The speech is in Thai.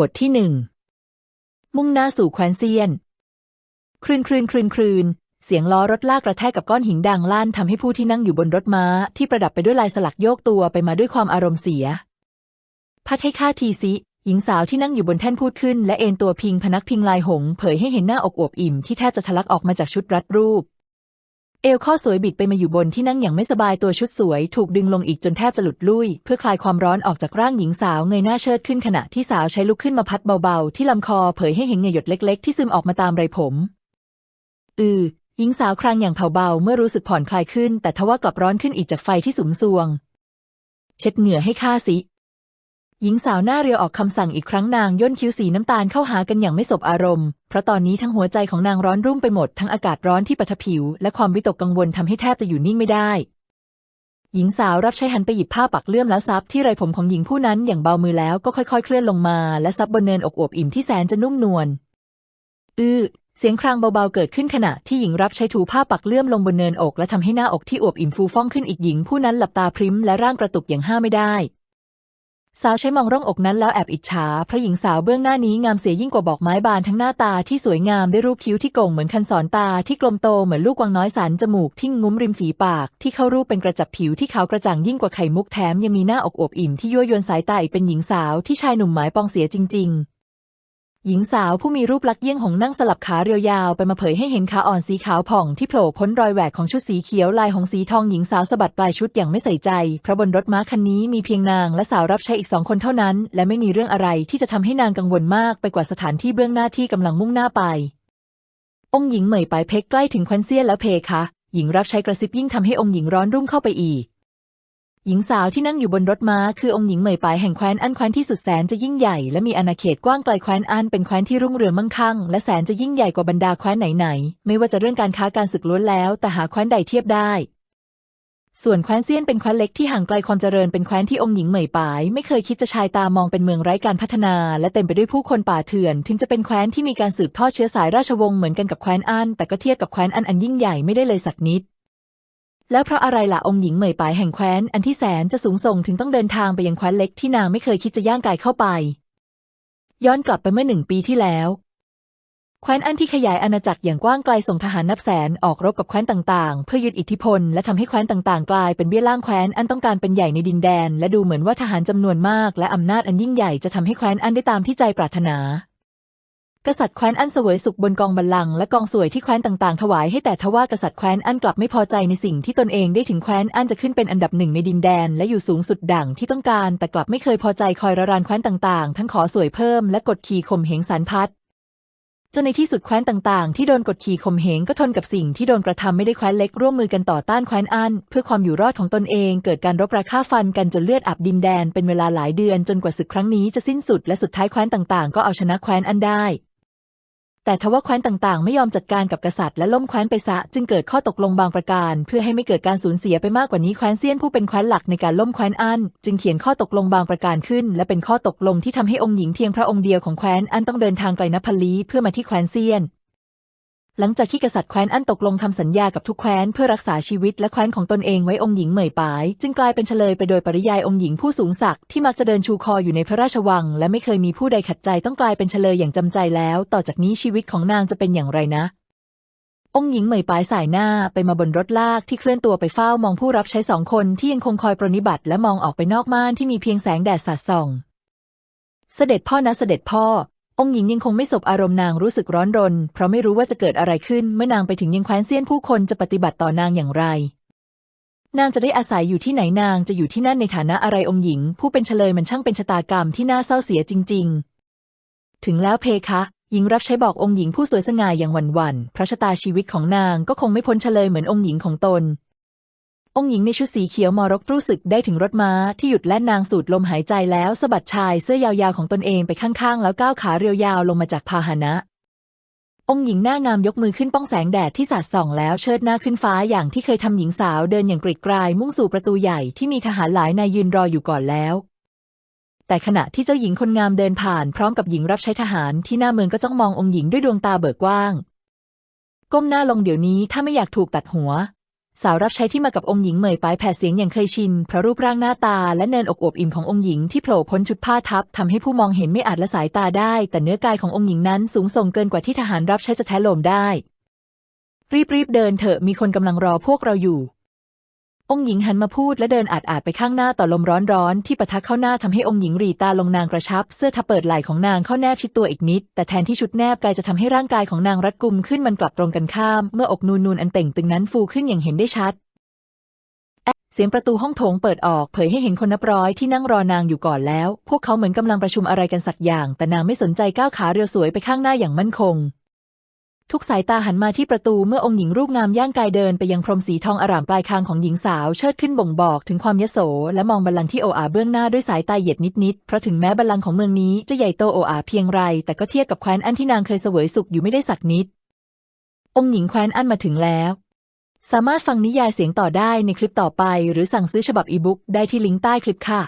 บทที่หนึ่ง มุ่งหน้าสู่แคว้นเซียน ครืนครืนครืนครืนเสียงล้อรถลากกระแทกกับก้อนหินดังลั่นทำให้ผู้ที่นั่งอยู่บนรถม้า ที่ประดับไปด้วยลายสลักโยกตัวไปมาด้วยความอารมณ์เสีย พัดให้ข้าทีสิหญิงสาวที่นั่งอยู่บนแท่นพูดขึ้น และเอนตัวพิงพนักพิงลายหงส์เผยให้เห็นหน้าอกอวบอิ่มที่แทบจะทะลักออกมาจากชุดรัดรูป เอวข้อสวยบิดไปมาอยู่บนที่นั่งอย่างไม่สบายตัวชุดสวย ถูกดึงลงอีกจนแทบจะหลุดลุ่ย เพื่อคลายความร้อนออกจากร่างหญิงสาวเงยหน้าเชิดขึ้นขณะที่สาวใช้ลุกขึ้นมาพัดเบาๆ ที่ลำคอเผยให้เห็นเหงื่อหยดเล็กๆ ที่ซึมออกมาตามไรผม อือหญิงสาวครางอย่างเผาเบาเมื่อรู้สึกผ่อนคลายขึ้น แต่ทว่ากลับร้อนขึ้นอีกจากไฟที่สุมซวง เช็ดเหงื่อให้ข้าสิ หญิงสาวหน้าเรียวออกคำสั่งอีกครั้งนางย่นคิ้วสีน้ำตาลเข้าหากันอย่างไม่สบอารมณ์ เพราะตอนนี้ทั้งหัวใจของนางร้อนรุ่มไปหมดทั้งอากาศร้อนที่ปะทะผิว และความวิตกกังวลทำให้แทบจะอยู่นิ่งไม่ได้ หญิงสาวรับใช้หันไปหยิบผ้าปักเลื่อมแล้วซับที่ไรผมของหญิงผู้นั้นอย่างเบามือแล้วก็ค่อยๆ เคลื่อนลงมา และซับบนเนินอกอวบอิ่มที่แสนจะนุ่มนวลอือเสียงครางเบาๆเกิดขึ้นขณะที่หญิงรับใช้ถูผ้าปักเลื่อมลงบนเนินอกและทำให้หน้าอกที่อวบอิ่มฟูฟ่องขึ้นอีกหญิงผู้นั้นหลับตาพริ้มและร่างกระตุกอย่างห้าไม่ได้ สาวใช้มองร่องอกนั้นแล้วแอบอิจฉาเพราะหญิงสาวเบื้องหน้านี้งามเสียยิ่งกว่าบอกไม้บานทั้งหน้าตาที่สวยงามด้วยรูปคิ้วที่โก่งเหมือนคันศรตาที่กลมโตเหมือนลูกวางน้อยสันจมูกที่งุ้มริมฝีปาก ที่เข้ารูปเป็นกระจับผิวที่ขาวกระจ่างยิ่งกว่าไข่มุกแถมยังมีหน้าอกอวบอิ่มที่ยั่วยวนสายตาอีกเป็นหญิงสาวที่ชายหนุ่มหมายปองเสียจริง ๆ หญิงสาวผู้มีรูปลักษณ์เยี่ยงหงนั่งสลับขาเรียวยาวไปมาเผยให้เห็นขาอ่อนสีขาวผ่องที่โผล่พ้นรอยแหวกของชุดสีเขียวลายหงสีทองหญิงสาวสะบัดปลายชุดอย่างไม่ใส่ใจ เพราะบนรถม้าคันนี้มีเพียงนางและสาวรับใช้อีกสองคนเท่านั้น และไม่มีเรื่องอะไรที่จะทำให้นางกังวลมากไปกว่าสถานที่เบื้องหน้าที่กำลังมุ่งหน้าไป องค์หญิงเหมยปลายเพกใกล้ถึงควันเซียนแล้วเพคะหญิงรับใช้กระซิบยิ่งทำให้องค์หญิงร้อนรุ่มเข้าไปอีก หญิงสาวที่นั่งอยู่บนรถม้าคือองค์หญิงเหมยปายแห่งแคว้นอันแคว้นที่สุดแสนจะยิ่งใหญ่และมีอาณาเขตกว้างไกลแคว้นอันเป็นแคว้นที่รุ่งเรืองมั่งคั่งและแสนจะยิ่งใหญ่กว่าบรรดาแคว้นไหนๆไม่ว่าจะเรื่องการค้าการศึกล้วนแล้ว แต่หาแคว้นใดเทียบได้ ส่วนแคว้นเซียนเป็นแคว้นเล็กที่ห่างไกลความเจริญเป็นแคว้นที่องค์หญิงเหมยปาย ไม่เคยคิดจะชายตามองเป็นเมืองไร้การพัฒนา และเต็มไปด้วยผู้คนป่าเถื่อน ถึงจะเป็นแคว้นที่มีการสืบทอดเชื้อสายราชวงศ์เหมือนกันกับแคว้นอันแต่ก็เทียบกับแคว้นอันอันยิ่งใหญ่ไม่ได้เลยสักนิด แล้วเพราะอะไรล่ะองค์หญิงเหมยปายแห่งแคว้นอันที่แสนจะสูงส่งถึงต้องเดินทางไปยังแคว้นเล็กที่นางไม่เคยคิดจะย่างกายเข้าไป ย้อนกลับไปเมื่อหนึ่งปีที่แล้ว แคว้นอันที่ขยายอาณาจักรอย่างกว้างไกลส่งทหารนับแสนออกรบกับแคว้นต่างๆ เพื่อยึดอิทธิพลและทำให้แคว้นต่างๆ กลายเป็นเบี้ยล่างแคว้นอันต้องการเป็นใหญ่ในดินแดน และดูเหมือนว่าทหารจำนวนมาก และอำนาจอันยิ่งใหญ่จะทำให้แคว้นอันได้ตามที่ใจปรารถนา กษัตริย์แคว้นอันเสวยสุขบนกองบัลลังก์และกองสวยที่แคว้นต่างๆ ถวายให้แต่ทว่ากษัตริย์แคว้นอันกลับไม่พอใจในสิ่งที่ตนเองได้ถึงแคว้นอันจะขึ้นเป็นอันดับหนึ่งในดินแดน และอยู่สูงสุดดั่งที่ต้องการ แต่กลับไม่เคยพอใจคอยระรานแคว้นต่างๆ ทั้งขอสวยเพิ่มและกดขี่ข่มเหงสารพัดจนในที่สุดแคว้นต่างๆ ที่โดนกดขี่ข่มเหงก็ทนกับสิ่งที่โดนกระทำไม่ได้แคว้นเล็กร่วมมือกันต่อต้านแคว้นอันเพื่อความอยู่รอดของตนเองเกิดการรบราฆ่าฟันกันจนเลือดอาบดินแดนเป็นเวลาหลายเดือนจนกว่าศึกครั้งนี้จะสิ้นสุดและสุดท้ายแคว้นต่างๆ ก็เอาชนะแคว้นอันได้ แต่ทว่าแคว้นต่างๆ ไม่ยอมจัดการกับกษัตริย์และล่มแคว้นไปซะ จึงเกิดข้อตกลงบางประการ เพื่อให้ไม่เกิดการสูญเสียไปมากกว่านี้แคว้นเซียนผู้เป็นแคว้นหลักในการล่มแคว้นอันจึงเขียนข้อตกลงบางประการขึ้น และเป็นข้อตกลงที่ทำให้องค์หญิงเพียงพระองค์เดียวของแคว้นอันต้องเดินทางไกลนับพันลี้เพื่อมาที่แคว้นเซียน หลังจากที่กษัตริย์แคว้นอันตกลงทำสัญญากับทุกแคว้นเพื่อรักษาชีวิตและแคว้นของตนเองไว้องค์หญิงเหมยปาย จึงกลายเป็นเฉลยไปโดยปริยายองค์หญิงผู้สูงศักดิ์ที่มักจะเดินชูคออยู่ในพระราชวัง และไม่เคยมีผู้ใดขัดใจต้องกลายเป็นเฉลยอย่างจำใจแล้ว ต่อจากนี้ชีวิตของนางจะเป็นอย่างไรนะ องค์หญิงเหมยปายสายหน้าไปมาบนรถลากที่เคลื่อนตัวไปเฝ้ามองผู้รับใช้สองคนที่ยังคงคอยปรนนิบัติและมองออกไปนอกม่านที่มีเพียงแสงแดดสาดส่อง เสด็จพ่อนะเสด็จพ่อ องค์หญิงยังคงไม่สบอารมณ์นางรู้สึกร้อนรน เพราะไม่รู้ว่าจะเกิดอะไรขึ้นเมื่อนางไปถึงยังแคว้นเซียนผู้คนจะปฏิบัติต่อนางอย่างไร นางจะได้อาศัยอยู่ที่ไหนนางจะอยู่ที่นั่นในฐานะอะไรองค์หญิง ผู้เป็นเฉลยมันช่างเป็นชะตากรรมที่น่าเศร้าเสียจริง ๆ ถึงแล้วเพคะ หญิงรับใช้บอกองค์หญิงผู้สวยสง่าอย่างหวั่นหวั่นๆเพราะชะตาชีวิตของนางก็คงไม่พ้นเฉลยเหมือนองค์หญิงของตน องค์หญิงในชุดสีเขียวมรกรู้สึกได้ถึงรถม้าที่หยุดและนางสูดลมหายใจแล้วสะบัดชายเสื้อยาวๆของตนเองไปข้างๆ แล้วก้าวขาเรียวยาวลงมาจากพาหนะ องค์หญิงหน้างามยกมือขึ้นป้องแสงแดดที่สาดส่องแล้วเชิดหน้าขึ้นฟ้าอย่างที่เคยทำหญิงสาวเดินอย่างกริกรายมุ่งสู่ประตูใหญ่ที่มีทหารหลายนายยืนรออยู่ก่อนแล้ว แต่ขณะที่เจ้าหญิงคนงามเดินผ่านพร้อมกับหญิงรับใช้ทหารที่หน้าเมืองก็จ้องมององค์หญิงด้วยดวงตาเบิกกว้าง ก้มหน้าลงเดี๋ยวนี้ถ้าไม่อยากถูกตัดหัว สาวรับใช้ที่มากับองค์หญิงเหมยปลายแผดเสียงอย่างเคยชินเพราะรูปร่างหน้าตาและเนินอกอวบอิ่มขององค์หญิงที่โผล่พ้นชุดผ้าทับทำให้ผู้มองเห็นไม่อาจละสายตาได้ แต่เนื้อกายขององค์หญิงนั้นสูงส่งเกินกว่าที่ทหารรับใช้จะแท้ลมได้ รีบๆเดินเถอะมีคนกำลังรอพวกเราอยู่ องค์หญิงหันมาพูดและเดินอาดอาดๆไปข้างหน้าต่อลมร้อนๆที่ปะทะเข้าหน้าทำให้องค์หญิงรีตาลงนางกระชับ เสื้อทับเปิดไหล่ของนางเข้าแนบชิดตัวอีกนิด แต่แทนที่ชุดแนบกายจะทำให้ร่างกายของนางรัดกุมขึ้นมันกลับตรงกันข้าม เมื่ออกนูนนูนอันเต่งตึงนั้นฟูขึ้นอย่างเห็นได้ชัด เสียงประตูห้องโถงเปิดออกเผยให้เห็นคนนับร้อยที่นั่งรอนางอยู่ก่อนแล้ว พวกเขาเหมือนกำลังประชุมอะไรกันสักอย่าง แต่นางไม่สนใจก้าวขาเรียวสวยไปข้างหน้าอย่างมั่นคง ทุกสายตาหันมาที่ประตูเมื่อองค์หญิงรูปงามย่างกายเดินไปยังพรมสีทองอร่ามปลายคางของหญิงสาวเชิดขึ้นบ่งบอกถึงความยโส และมองบัลลังก์ที่โออาเบื้องหน้าด้วยสายตาเหยียดนิดๆเพราะถึงแม้บัลลังก์ของเมืองนี้จะใหญ่โตโออาเพียงไร แต่ก็เทียบกับแคว้นอันที่นางเคยเสวยสุขอยู่ไม่ได้สักนิด องค์หญิงแคว้นอันมาถึงแล้ว สามารถฟังนิยายเสียงต่อได้ในคลิปต่อไป หรือสั่งซื้อฉบับอีบุ๊กได้ที่ลิงก์ใต้คลิปค่ะ